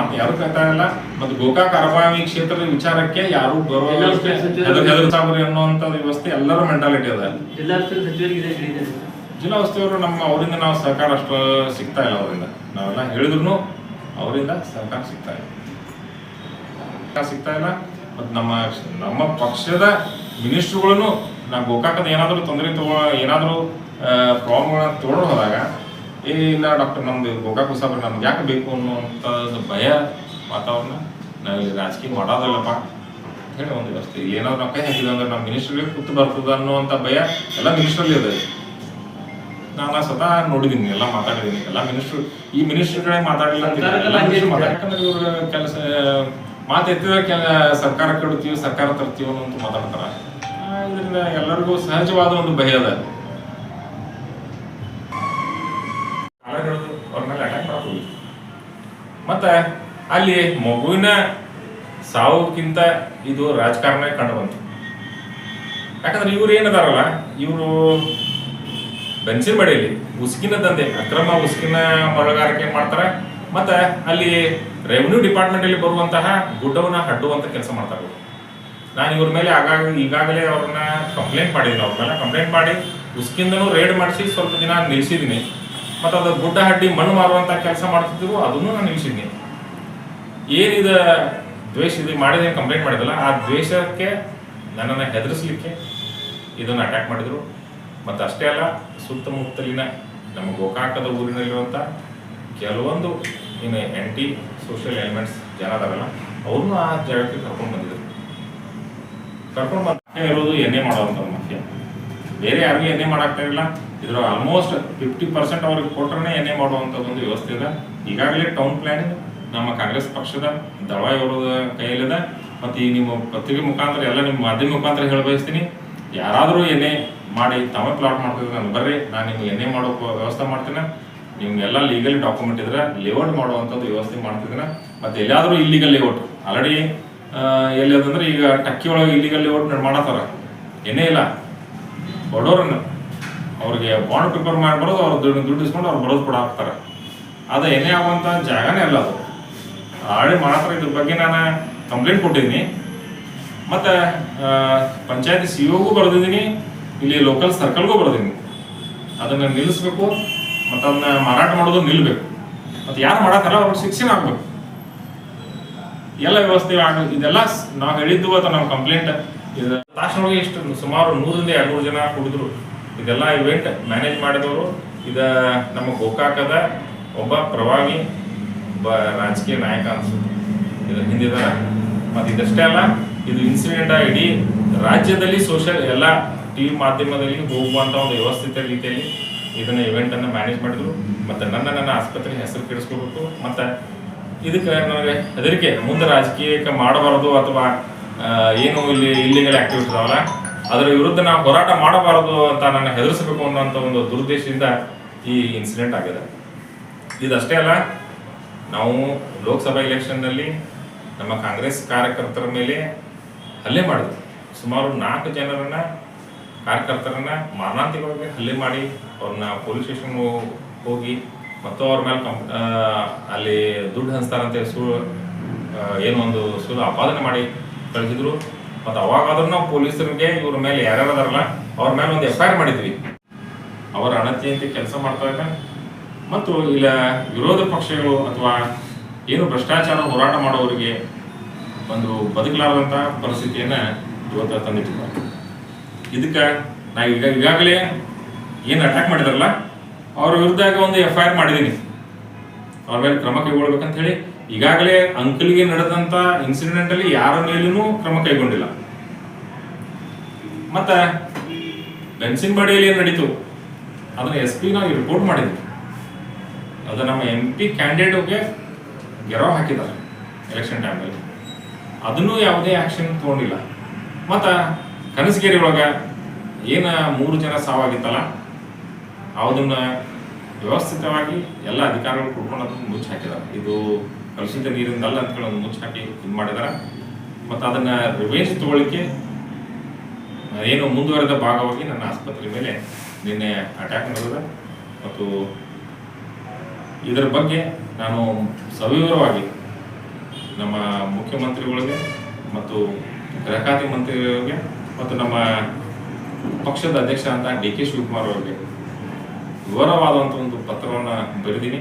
ಮಾತು ಯಾರು ಕರ್ತಾ ಇಲ್ಲ? ಮತ್ತು ಗೋಕಾಕ್ ಅರಬಾವಿ ಕ್ಷೇತ್ರದ ವಿಚಾರಕ್ಕೆ ಯಾರು ಬರುವ ಎಲ್ಲ ಸಚಿವರು- ಹೆದರ್ ಹೆದರ್ ಅನ್ನುವಂಥ ವ್ಯವಸ್ಥೆ ಎಲ್ಲರ ಮೆಂಟಾಲಿಟಿ ಅದ ಜಿಲ್ಲಾ ಉಸ್ತುವಾರಿ ನಮ್ಮ ಅವರಿಂದ ನಾವು ಸಹಕಾರ ಅಷ್ಟು ಸಿಗ್ತಾ ಇಲ್ಲ ಅವರಿಂದ. ನಾವೆಲ್ಲ ಹೇಳಿದ್ರು ಅವರಿಂದ ಸಹಕಾರ ಸಿಗ್ತಾ ಇಲ್ಲ. ಸಿಗ್ತಾ ಇಲ್ಲ. ಮತ್ತು ನಮ್ಮ ನಮ್ಮ ಪಕ್ಷದ ಮಿನಿಸ್ಟ್ರುಗಳನ್ನು ನಾವು ಗೋಕಾಕದ ಏನಾದರೂ ತೊಂದರೆ ತಗೋ ಏನಾದರೂ ಪ್ರಾಬ್ಲಮ್ಗಳನ್ನ ತೊಗೊಂಡು ಹೋದಾಗ ಇಲ್ಲ ಡಾಕ್ಟರ್ ನಮ್ದು ಗೋಕಾಕ್ ಸಾಬ್ರ ನಮ್ಗೆ ಯಾಕೆ ಬೇಕು ಅನ್ನುವಂಥದ್ದು ಭಯ ವಾತಾವರಣ? ನಾವು ಇಲ್ಲಿ ರಾಜಕೀಯ ಮಾಡೋದಲ್ಲಪ್ಪ. ಹೇಳಿ ಒಂದು ವ್ಯವಸ್ಥೆ. ಇಲ್ಲಿ ಏನಾದ್ರು ನಾವು ಕೈ ಹಾಕಿದ್ವಿ ಅಂದ್ರೆ ನಮ್ಮ ಮಿನಿಸ್ಟ್ರಿಗೆ ಕೂತು ಬರ್ತದ ಅನ್ನುವಂಥ ಭಯ ಎಲ್ಲ ಮಿನಿಸ್ಟ್ರಲ್ಲಿ ಇದೆ. ನಾನು ಸ್ವತಃ ನೋಡಿದ್ದೀನಿ ಎಲ್ಲ ಮಾತಾಡಿದ್ದೀನಿ ಎಲ್ಲ ಮಿನಿಸ್ಟ್ರು ಈ ಮಿನಿಸ್ಟ್ರುಗಳೇ ಮಾತಾಡಿಲ್ಲ. ಯಾಕಂದ್ರೆ ಇವರು ಕೆಲಸ ಮಾತು ಸರ್ಕಾರ ಕೆಲ ಸರ್ಕಾರ ಕೆಡುತ್ತೀವಿ ಸರ್ಕಾರ ತರ್ತೀವಿ ಅಂತ ಮಾತಾಡ್ತಾರ. ಇದರಿಂದ ಎಲ್ಲರಿಗೂ ಸಹಜವಾದ ಒಂದು ಭಯ ಅದ. ಮತ್ತೆ ಅಲ್ಲಿ ಮಗುವಿನ ಸಾವುಕ್ಕಿಂತ ಇದು ರಾಜಕಾರಣ ಕಂಡು ಬಂತು ಯಾಕಂದ್ರೆ ಇವ್ರು ಏನದಾರಲ್ಲ, ಇವರು ಬೆನ್ಸಿನ ಬಡಿಯಲ್ಲಿ ಉಸುಕಿನ ದಂಧೆ, ಅಕ್ರಮ ಉಸುಕಿನ ಮರಳುಗಾರಿಕೆ ಮಾಡ್ತಾರೆ, ಮತ್ತೆ ಅಲ್ಲಿ ರೆವಿನ್ಯೂ ಡಿಪಾರ್ಟ್ಮೆಂಟ್ ಅಲ್ಲಿ ಬರುವಂತಹ ಗುಡ್ಡವನ್ನ ಹಡ್ಡುವಂತ ಕೆಲಸ ಮಾಡ್ತಾರೆ ನಾನು ಇವ್ರ ಮೇಲೆ ಆಗಾಗ, ಈಗಾಗಲೇ ಅವ್ರನ್ನ ಕಂಪ್ಲೇಂಟ್ ಮಾಡಿದ್ದೀನಿ, ಅವ್ರ ಮೇಲೆ ಕಂಪ್ಲೇಂಟ್ ಮಾಡಿ, ಉಸ್ಕಿಂದನೂ ರೇಡ್ ಮಾಡಿಸಿ ಸ್ವಲ್ಪ ದಿನ ನಿಲ್ಸಿದ್ದೀನಿ. ಮತ್ತು ಅದು ಗುಡ್ಡ ಹಡ್ಡಿ ಮಣ್ಣು ಮಾರುವಂತ ಕೆಲಸ ಮಾಡ್ತಿದ್ರು ಅದನ್ನು ನಾನು ನಿಲ್ಲಿಸಿದ್ದೀನಿ ಏನಿದ ದ್ವೇಷ ಇದು ಮಾಡಿದ ಕಂಪ್ಲೇಂಟ್ ಮಾಡಿದಲ್ಲ, ಆ ದ್ವೇಷಕ್ಕೆ ನನ್ನನ್ನು ಹೆದರಿಸ್ಲಿಕ್ಕೆ ಇದನ್ನು ಅಟ್ಯಾಕ್ ಮಾಡಿದ್ರು. ಮತ್ತು ಅಷ್ಟೇ ಅಲ್ಲ, ಸುತ್ತಮುತ್ತಲಿನ ನಮ್ಮ ಗೋಕಾಕದ ಊರಿನಲ್ಲಿರುವಂಥ ಕೆಲವೊಂದು ಏನು ಆ್ಯಂಟಿ ಸೋಷಿಯಲ್ ಎಲಿಮೆಂಟ್ಸ್ ಜನ ಅದಾರಲ್ಲ ಅವ್ರನ್ನೂ ಆ ಜಾಗಕ್ಕೆ ಕರ್ಕೊಂಡು ಬಂದಿದ್ರು. ಕರ್ಕೊಂಡು ಬಂದ ಇರೋದು ಎಣ್ಣೆ ಮಾಡೋವಂಥ ಮಾಫಿಯಾ ಬೇರೆ ಯಾರಿಗೂ ಎ ಮಾಡಾಕ್ತಾ ಇಲ್ಲ ಇದ್ರ ಆಲ್ಮೋಸ್ಟ್ ಫಿಫ್ಟಿ ಪರ್ಸೆಂಟ್ ಅವ್ರಿಗೆ ಕೊಟ್ರೆ ಎ ಮಾಡುವಂಥದ್ದು ಒಂದು ವ್ಯವಸ್ಥೆ ಇದೆ. ಈಗಾಗಲೇ ಟೌನ್ ಪ್ಲ್ಯಾನ್ ನಮ್ಮ ಕಾಂಗ್ರೆಸ್ ಪಕ್ಷದ ದಳವಾಯಿ ಅವರದ ಕೈಯಲ್ಲಿದೆ. ಮತ್ತು ಈ ನಿಮ್ಮ ಪತ್ರಿಕೆ ಮುಖಾಂತರ, ಎಲ್ಲ ನಿಮ್ಮ ಮಾಧ್ಯಮ ಮುಖಾಂತರ ಹೇಳ ಬಯಸ್ತೀನಿ. ಯಾರಾದರೂ ಎ ಮಾಡಿ ತಾವೇ ಪ್ಲಾಟ್ ಮಾಡ್ತಿದ್ರೆ ನಾನು ಬರ್ರಿ, ನಾನು ನಿಮ್ಗೆ ಎಣ್ಣೆ ಮಾಡೋ ವ್ಯವಸ್ಥೆ ಮಾಡ್ತೀನಿ. ನಿಮ್ಗೆಲ್ಲ ಲೀಗಲ್ ಡಾಕ್ಯುಮೆಂಟ್ ಇದ್ರೆ ಲೇಔಟ್ ಮಾಡುವಂಥದ್ದು ವ್ಯವಸ್ಥೆ ಮಾಡ್ತಿದ್ರೆ ಮತ್ತು ಎಲ್ಲಾದರೂ ಇಲ್ಲಿಗಲ್ ಲೇಔಟ್ ಆಲ್ರೆಡಿ ಎಲ್ಲಿ ಅದಂದ್ರೆ ಈಗ ಟಕ್ಕಿ ಒಳಗೆ ಇಲ್ಲಿಗಲ್ ಲೇಔಟ್ ಮಾಡತ್ತಾರ ಏನೇ ಇಲ್ಲ. ಬಡವ್ರನ್ನ ಅವ್ರಿಗೆ ಬಾಂಡ್ ಪೇಪರ್ ಮಾಡ್ಬಾರ್ದು ಅವ್ರ ದುಡ್ಡು ದುಡ್ಡು ಇಸ್ಕೊಂಡು ಅವ್ರು ಬರೋದು ಕೂಡ ಹಾಕ್ತಾರೆ. ಅದು ಏನೇ ಆಗುವಂಥ ಜಾಗನೇ ಅಲ್ಲ ಅದು. ಆಳಿ ಮಾತ್ರ ಇದ್ರ ಬಗ್ಗೆ ನಾನು ಕಂಪ್ಲೇಂಟ್ ಕೊಟ್ಟಿದ್ದೀನಿ ಮತ್ತು ಪಂಚಾಯತಿ ಸಿ ಒಗೂ ಬರೆದಿದ್ದೀನಿ ಇಲ್ಲಿ ಲೋಕಲ್ ಸರ್ಕಲ್ಗೂ ಬರೆದಿದ್ದೀನಿ ಅದನ್ನು ನಿಲ್ಲಿಸ್ಬೇಕು, ಮತ್ತು ಅದನ್ನ ಮಾರಾಟ ಮಾಡೋದು ನಿಲ್ಲಬೇಕು ಮತ್ತು ಯಾರು ಮಾಡಾಕಲ್ಲ ಅವ್ರಿಗೆ ಶಿಕ್ಷೆ ಆಗ್ಬೇಕು. ಎಲ್ಲ ವ್ಯವಸ್ಥೆ ಇದೆಲ್ಲ ನಾವು ಹೇಳಿದ್ದು ಅಥವಾ ನಮ್ಮ ಕಂಪ್ಲೇಂಟ್ ಇದು ತಾಕ್ಷಣವಾಗಿ ಇಷ್ಟು ಸುಮಾರು ನೂರಿಂದ ಎರಡ್ನೂರು ಜನ ಕುಡಿದ್ರು. ಇದೆಲ್ಲ ಇವೆಂಟ್ ಮ್ಯಾನೇಜ್ ಮಾಡಿದವರು. ಇದ ನಮ್ಮ ಗೋಕಾಕದ ಒಬ್ಬ ಪ್ರಭಾವಿ, ಒಬ್ಬ ರಾಜಕೀಯ ನಾಯಕ ಅನ್ಸುತ್ತೆ. ಇದು ಹಿಂದಿದಾರ ಮತ್ತು ಇದಷ್ಟೇ ಅಲ್ಲ, ಇದು ಇನ್ಸಿಡೆಂಟ್ ಇಡೀ ರಾಜ್ಯದಲ್ಲಿ ಸೋಷಿಯಲ್ ಎಲ್ಲ ಟಿ ವಿ ಮಾಧ್ಯಮದಲ್ಲಿ ಹೋಗುವಂಥ ಒಂದು ವ್ಯವಸ್ಥಿತ ರೀತಿಯಲ್ಲಿ ಇದನ್ನ ಇವೆಂಟ್ ಅನ್ನ ಮ್ಯಾನೇಜ್ ಮಾಡಿದ್ರು. ಮತ್ತೆ ನನ್ನ ನನ್ನ ಆಸ್ಪತ್ರೆ ಹೆಸರು ಕೆಡಿಸ್ಕೋಬೇಕು. ಮತ್ತೆ ಇದಕ್ಕೆ ನನಗೆ ಹೆದರಿಕೆ. ಮುಂದೆ ರಾಜಕೀಯಕ್ಕೆ ಮಾಡಬಾರದು ಅಥವಾ ಏನು ಇಲ್ಲಿ ಇಲ್ಲಿಗಳ ಆಕ್ಟಿವಿಟಿ ಇದಾವಲ್ಲ ಅದರ ವಿರುದ್ಧ ನಾವು ಹೋರಾಟ ಮಾಡಬಾರದು ಅಂತ ನನ್ನ ಹೆದರಿಸಬೇಕು ಅನ್ನೋಂಥ ಒಂದು ದುರುದ್ದೇಶದಿಂದ ಈ ಇನ್ಸಿಡೆಂಟ್ ಆಗಿದೆ. ಇದಷ್ಟೇ ಅಲ್ಲ, ನಾವು ಲೋಕಸಭಾ ಎಲೆಕ್ಷನ್ನಲ್ಲಿ ನಮ್ಮ ಕಾಂಗ್ರೆಸ್ ಕಾರ್ಯಕರ್ತರ ಮೇಲೆ ಹಲ್ಲೆ ಮಾಡಿದ್ವಿ. ಸುಮಾರು ನಾಲ್ಕು ಜನರನ್ನ, ಕಾರ್ಯಕರ್ತರನ್ನ ಮಾರಣಾಂತಿಕವಾಗಿ ಹಲ್ಲೆ ಮಾಡಿ ಅವ್ರನ್ನ ಪೊಲೀಸ್ ಸ್ಟೇಷನ್ ಹೋಗಿ ಮತ್ತು ಅವ್ರ ಮೇಲೆ ಕಂಪ್ ಅಲ್ಲಿ ದುಡ್ಡು ಹಂಚ್ತಾರಂತೆ ಸುಳ್ಳು ಏನೋ ಒಂದು ಸುಳ್ಳು ಆಪಾದನೆ ಮಾಡಿ ಕಳಿಸಿದ್ರು ಮತ್ತು ಅವಾಗಾದ್ರೂ ನಾವು ಪೊಲೀಸರಿಗೆ ಇವ್ರ ಮೇಲೆ ಯಾರ್ಯಾರು ಅದಾರಲ್ಲ ಅವ್ರ ಮೇಲೆ ಒಂದು ಎಫ್ ಐ ಮಾಡಿದ್ವಿ. ಅವರ ಅಣತಿಯಂತೆ ಕೆಲಸ ಮಾಡ್ತಾ ಮತ್ತು ಇಲ್ಲ, ವಿರೋಧ ಪಕ್ಷಗಳು ಅಥವಾ ಏನು ಭ್ರಷ್ಟಾಚಾರ ಹೋರಾಟ ಮಾಡೋರಿಗೆ ಒಂದು ಬದುಕಲಾರದಂಥ ಪರಿಸ್ಥಿತಿಯನ್ನು ಇವತ್ತು ತಂದಿಟ್ಟಿದ್ದಾರೆ. ಇದಕ್ಕೆ ನಾ ಈಗ ಈಗಾಗಲೇ ಏನು ಅಟ್ಯಾಕ್ ಮಾಡಿದಾರಲ್ಲ, ಅವ್ರ ವಿರುದ್ಧ ಒಂದು ಎಫ್ ಐ ಆರ್ ಮಾಡಿದ್ದೀನಿ ಅವ್ರ ಮೇಲೆ ಕ್ರಮ ಕೈಗೊಳ್ಬೇಕಂತ ಹೇಳಿ ಈಗಾಗಲೇ ಅಂಕಲ್ಗೆ ನಡೆದಂತ ಇನ್ಸಿಡೆಂಟ್ ಅಲ್ಲಿ ಯಾರ ಮೇಲೂ ಕ್ರಮ ಕೈಗೊಂಡಿಲ್ಲ. ಮತ್ತೆ ಬೆನ್ಸಿನ್ ಬಾಡಿಯಲ್ಲಿ ಏನು ನಡೀತು? ಅದನ್ನ ಎಸ್ ಪಿ ನಾವು ರಿಪೋರ್ಟ್ ಮಾಡಿದ್ವಿ ಅದು ನಮ್ಮ ಎಂ ಪಿ ಕ್ಯಾಂಡಿಡೇಟ್ಗೆ ಗೆರೋ ಹಾಕಿದ್ದಾರೆ ಎಲೆಕ್ಷನ್ ಟೈಮಲ್ಲಿ ಅದನ್ನೂ ಯಾವುದೇ ಆಕ್ಷನ್ ತಗೊಂಡಿಲ್ಲ. ಮತ್ತ ಕನಸಗೇರಿ ಒಳಗ ಏನ ಮೂರು ಜನ ಸಾವಾಗಿತ್ತಲ್ಲ ಅದನ್ನ ವ್ಯವಸ್ಥಿತವಾಗಿ ಎಲ್ಲ ಅಧಿಕಾರಿಗಳು ಅದನ್ನ ಮುಚ್ಚಿ ಹಾಕಿದ್ದಾರೆ ಇದು ಕಲುಷಿತ ನೀರಿಂದಲ್ಲ ಅಂತ ಹೇಳಿ ಒಂದು ಮುಚ್ಚಿ ಹಾಕಿ ಇದು ಮಾಡಿದ್ದಾರೆ. ಮತ್ತು ಅದನ್ನು ರಿವೇಂಜ್ ತಗೊಳ್ಳಿಕ್ಕೆ ಏನು ಮುಂದುವರೆದ ಭಾಗವಾಗಿ ನನ್ನ ಆಸ್ಪತ್ರೆ ಮೇಲೆ ನಿನ್ನೆ ಅಟ್ಯಾಕ್ ನಡೆದಿದೆ. ಮತ್ತು ಇದರ ಬಗ್ಗೆ ನಾನು ಸವಿವರವಾಗಿ ನಮ್ಮ ಮುಖ್ಯಮಂತ್ರಿಗಳಿಗೆ ಮತ್ತು ಗೃಹ ಖಾತೆ ಮಂತ್ರಿಗಳಿಗೆ ಮತ್ತು ನಮ್ಮ ಪಕ್ಷದ ಅಧ್ಯಕ್ಷ ಅಂತ ಡಿ ಕೆ ಶಿವಕುಮಾರ್ ಅವರಿಗೆ ವಿವರವಾದಂಥ ಒಂದು ಪತ್ರವನ್ನು ಬರೆದೀನಿ.